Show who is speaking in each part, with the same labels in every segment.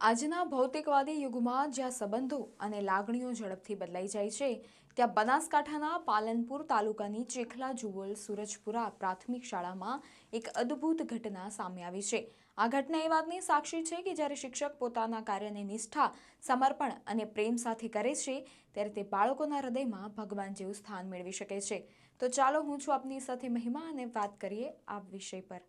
Speaker 1: આજના ભૌતિકવાદી યુગમાં જ્યાં સંબંધો અને લાગણીઓ ઝડપથી બદલાઈ જાય છે, ત્યાં બનાસકાંઠાના પાલનપુર તાલુકાની ચેખલા જુવલ સુરજપુરા પ્રાથમિક શાળામાં એક અદ્ભુત ઘટના સામે આવી છે. આ ઘટના એ વાતની સાક્ષી છે કે જ્યારે શિક્ષક પોતાના કાર્યને નિષ્ઠા, સમર્પણ અને પ્રેમ સાથે કરે છે, ત્યારે તે બાળકોના હૃદયમાં ભગવાન જેવું સ્થાન મેળવી શકે છે. તો ચાલો હું છું આપની સાથે મહિમા અને વાત કરીએ આ વિષય પર.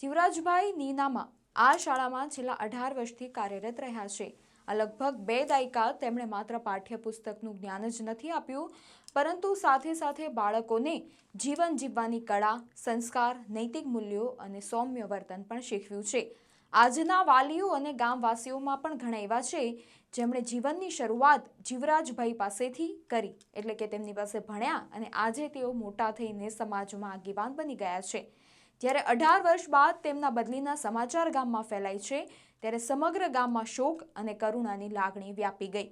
Speaker 1: જીવરાજભાઈ નીનામાં આ શાળામાં છેલ્લા અઢાર વર્ષથી કાર્યરત રહ્યા છે. આ લગભગ બે દાયકા તેમણે માત્ર પાઠ્યપુસ્તકનું જ્ઞાન જ નથી આપ્યું, પરંતુ સાથે સાથે બાળકોને જીવન જીવવાની કળા, સંસ્કાર, નૈતિક મૂલ્યો અને સૌમ્ય વર્તન પણ શીખવ્યું છે. આજના વાલીઓ અને ગામવાસીઓમાં પણ ઘણા એવા છે, જેમણે જીવનની શરૂઆત જીવરાજભાઈ પાસેથી કરી, એટલે કે તેમની પાસે ભણ્યા અને આજે તેઓ મોટા થઈને સમાજમાં આગેવાન બની ગયા છે. જ્યારે અઢાર વર્ષ બાદ તેમના બદલીના સમાચાર ગામમાં ફેલાય છે, ત્યારે સમગ્ર ગામમાં શોક અને કરુણાની લાગણી વ્યાપી ગઈ.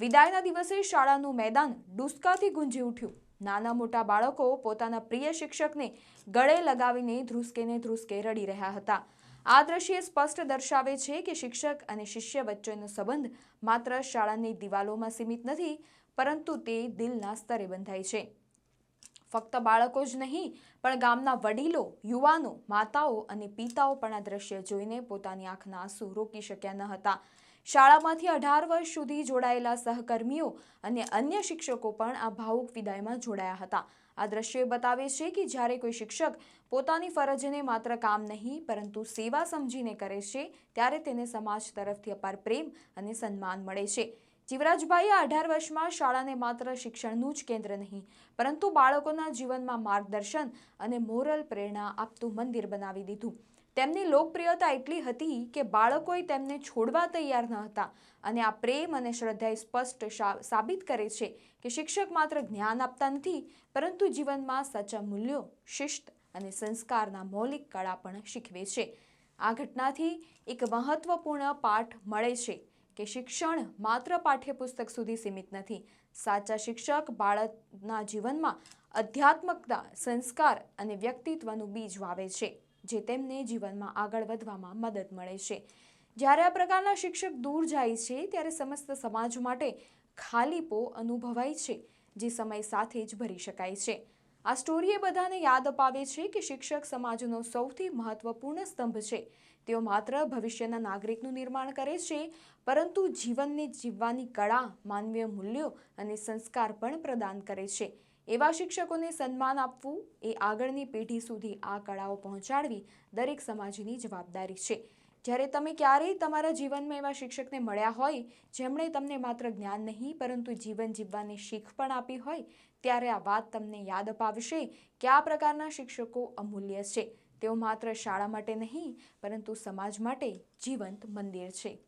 Speaker 1: વિદાયના દિવસે શાળાનું મેદાન ડુસકાથી ગુંજી ઉઠ્યું. નાના મોટા બાળકો પોતાના પ્રિય શિક્ષકને ગળે લગાવીને ધ્રુસકેને ધ્રુસકે રડી રહ્યા હતા. આ દ્રશ્ય સ્પષ્ટ દર્શાવે છે કે શિક્ષક અને શિષ્ય વચ્ચેનો સંબંધ માત્ર શાળાની દિવાલોમાં સીમિત નથી, પરંતુ તે દિલના સ્તરે બંધાય છે. ફક્ત બાળકો જ નહીં, પણ ગામના વડીલો, યુવાનો, માતાઓ અને પિતાઓ પણ આ દ્રશ્ય જોઈને પોતાની આંખના આંસુ રોકી શક્યા ન હતા. શાળામાંથી અઢાર વર્ષ સુધી જોડાયેલા સહકર્મીઓ અને અન્ય શિક્ષકો પણ આ ભાવુક વિદાયમાં જોડાયા હતા. આ દ્રશ્ય બતાવે છે કે જ્યારે કોઈ શિક્ષક પોતાની ફરજને માત્ર કામ નહીં, પરંતુ સેવા સમજીને કરે છે, ત્યારે તેને સમાજ તરફથી અપાર પ્રેમ અને સન્માન મળે છે. જીવરાજભાઈએ અઢાર વર્ષમાં શાળાને માત્ર શિક્ષણનું જ કેન્દ્ર નહીં, પરંતુ બાળકોના જીવનમાં માર્ગદર્શન અને મોરલ પ્રેરણા આપતું મંદિર બનાવી દીધું. તેમની લોકપ્રિયતા એટલી હતી કે બાળકોએ તેમને છોડવા તૈયાર ન હતા અને આ પ્રેમ અને શ્રદ્ધા સ્પષ્ટ સાબિત કરે છે કે શિક્ષક માત્ર જ્ઞાન આપતા નથી, પરંતુ જીવનમાં સાચા મૂલ્યો, શિસ્ત અને સંસ્કારના મૌલિક કળા પણ શીખવે છે. આ ઘટનાથી એક મહત્વપૂર્ણ પાઠ મળે છે. કે શિક્ષણ માત્ર પાઠ્યપુસ્તક સુધી સીમિત નથી. સાચા શિક્ષક બાળકના જીવનમાં અધ્યાત્મકતા, સંસ્કાર અને વ્યક્તિત્વનું બીજ વાવે છે, જે તેમને જીવનમાં આગળ વધવામાં મદદ મળે છે. જ્યારે આ પ્રકારના શિક્ષક દૂર જાય છે, ત્યારે સમસ્ત સમાજ માટે ખાલીપો અનુભવાય છે, જે સમય સાથે જ ભરી શકાય છે. આ સ્ટોરી એ બધાને યાદ અપાવે છે કે શિક્ષક સમાજનો સૌથી મહત્વપૂર્ણ સ્તંભ છે. તેઓ માત્ર ભવિષ્યના નાગરિકનું નિર્માણ કરે છે, પરંતુ જીવનને જીવવાની કળા, માનવીય મૂલ્યો અને સંસ્કાર પણ પ્રદાન કરે છે. એવા શિક્ષકોને સન્માન આપવું એ આગળની પેઢી સુધી આ કળાઓ પહોંચાડવી દરેક સમાજની જવાબદારી છે. જ્યારે તમે ક્યારેય તમારા જીવનમાં એવા શિક્ષકને મળ્યા હોય, જેમણે તમને માત્ર જ્ઞાન નહીં, પરંતુ જીવન જીવવાની શીખ પણ આપી હોય, ત્યારે આ વાત તમને યાદ અપાવશે કે આ પ્રકારના શિક્ષકો અમૂલ્ય છે. તેઓ માત્ર શાળા માટે નહીં, પરંતુ સમાજ માટે જીવંત મંદિર છે.